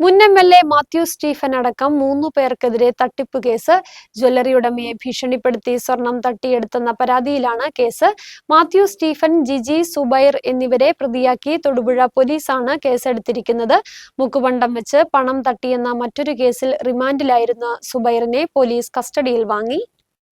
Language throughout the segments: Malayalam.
മുൻ M L A Mathew Stephen അടക്കം മൂന്നു പേർക്കെതിരെ തട്ടിപ്പ് കേസ്. ജ്വല്ലറി ഉടമയെ ഭീഷണിപ്പെടുത്തി സ്വർണം തട്ടിയെടുത്തെന്ന പരാതിയിലാണ് കേസ്. മാത്യു സ്റ്റീഫൻ ജിജി സുബൈർ എന്നിവരെ പ്രതിയാക്കി തൊടുപുഴ പോലീസാണ് കേസെടുത്തിരിക്കുന്നത്. മുക്കുപണ്ടം വെച്ച് പണം തട്ടിയെന്ന മറ്റൊരു കേസിൽ റിമാൻഡിലായിരുന്ന സുബൈറിനെ പോലീസ് കസ്റ്റഡിയിൽ വാങ്ങി.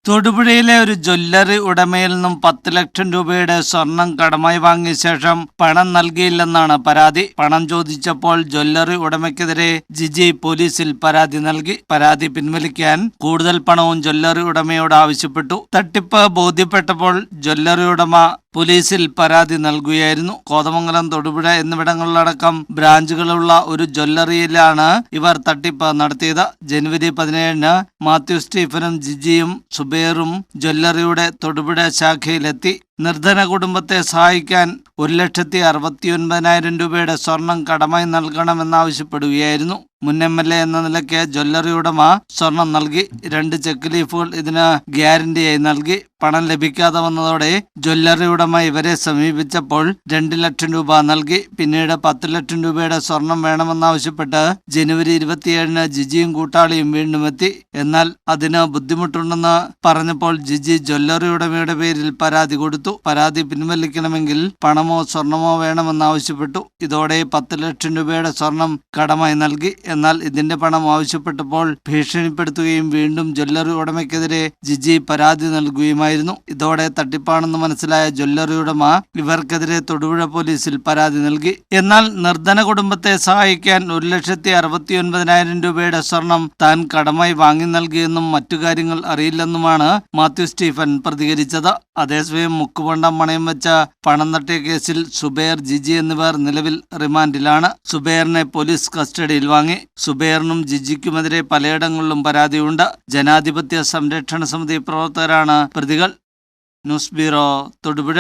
തൊടുപുഴയിലെ ഒരു ജ്വല്ലറി ഉടമയിൽ നിന്നും പത്ത് ലക്ഷം രൂപയുടെ സ്വർണം കടമായി വാങ്ങിയ ശേഷം പണം നൽകിയില്ലെന്നാണ് പരാതി. പണം ചോദിച്ചപ്പോൾ ജ്വല്ലറി ഉടമയ്ക്കെതിരെ ജിജി പോലീസിൽ പരാതി നൽകി. പരാതി പിൻവലിക്കാൻ കൂടുതൽ പണവും ജ്വല്ലറി ഉടമയോട് ആവശ്യപ്പെട്ടു. തട്ടിപ്പ് ബോധ്യപ്പെട്ടപ്പോൾ ജ്വല്ലറി ഉടമ പോലീസിൽ പരാതി നൽകുകയായിരുന്നു. കോതമംഗലം തൊടുപുഴ എന്നിവിടങ്ങളിലടക്കം ബ്രാഞ്ചുകളുള്ള ഒരു ജ്വല്ലറിയിലാണ് ഇവർ തട്ടിപ്പ് നടത്തിയത്. ജനുവരി പതിനേഴിന് മാത്യു സ്റ്റീഫനും ജിജിയും സുബേറും ജ്വല്ലറിയുടെ തൊടുപുഴ ശാഖയിലെത്തി. നിർധന കുടുംബത്തെ സഹായിക്കാൻ ഒരു ലക്ഷത്തി അറുപത്തി ഒൻപതിനായിരം രൂപയുടെ സ്വർണം കടമായി നൽകണമെന്നാവശ്യപ്പെടുകയായിരുന്നു. മുൻ എം എൽ എ എന്ന നിലയ്ക്ക് ജ്വല്ലറി ഉടമ സ്വർണം നൽകി. രണ്ട് ചെക്ക് ലീഫുകൾ ഇതിന് ഗ്യാരണ്ടിയായി നൽകി. പണം ലഭിക്കാതെ വന്നതോടെ ജ്വല്ലറി ഉടമ ഇവരെ സമീപിച്ചപ്പോൾ രണ്ട് ലക്ഷം രൂപ നൽകി. പിന്നീട് പത്ത് ലക്ഷം രൂപയുടെ സ്വർണം വേണമെന്നാവശ്യപ്പെട്ട് ജനുവരി ഇരുപത്തിയേഴിന് ജിജിയും കൂട്ടാളിയും വീണ്ടും എത്തി. എന്നാൽ അതിന് ബുദ്ധിമുട്ടുണ്ടെന്ന് പറഞ്ഞപ്പോൾ ജിജി ജ്വല്ലറി ഉടമയുടെ പേരിൽ പരാതി കൊടുത്തു. പരാതി പിൻവലിക്കണമെങ്കിൽ പണമോ സ്വർണമോ വേണമെന്നാവശ്യപ്പെട്ടു. ഇതോടെ പത്ത് ലക്ഷം രൂപയുടെ സ്വർണം കടമായി നൽകി. എന്നാൽ ഇതിന്റെ പണം ആവശ്യപ്പെട്ടപ്പോൾ ഭീഷണിപ്പെടുത്തുകയും വീണ്ടും ജ്വല്ലറി ഉടമയ്ക്കെതിരെ ജിജി പരാതി നൽകുകയുമായിരുന്നു ഇതോടെ തട്ടിപ്പാണെന്ന് മനസ്സിലായ ജ്വല്ലറി ഉടമ ഇവർക്കെതിരെ തൊടുപുഴ പോലീസിൽ പരാതി നൽകി. എന്നാൽ നിർധന കുടുംബത്തെ സഹായിക്കാൻ ഒരു ലക്ഷത്തി അറുപത്തി ഒൻപതിനായിരം രൂപയുടെ സ്വർണം താൻ കടമായി വാങ്ങി നൽകിയെന്നും മറ്റു കാര്യങ്ങൾ അറിയില്ലെന്നുമാണ് മാത്യു സ്റ്റീഫൻ പ്രതികരിച്ചത്. അതേസമയം മുക്കുപണ്ടം പണയം വെച്ച പണം തട്ടിയ കേസിൽ സുബേർ ജിജി എന്നിവർ നിലവിൽ റിമാൻഡിലാണ്. സുബേറിനെ പോലീസ് കസ്റ്റഡിയിൽ വാങ്ങി. സുബേറിനും ജിജിക്കുമെതിരെ പലയിടങ്ങളിലും പരാതിയുണ്ട്. ജനാധിപത്യ സംരക്ഷണ സമിതി പ്രവർത്തകരാണ് പ്രതികൾ. News bureau Thodupuzha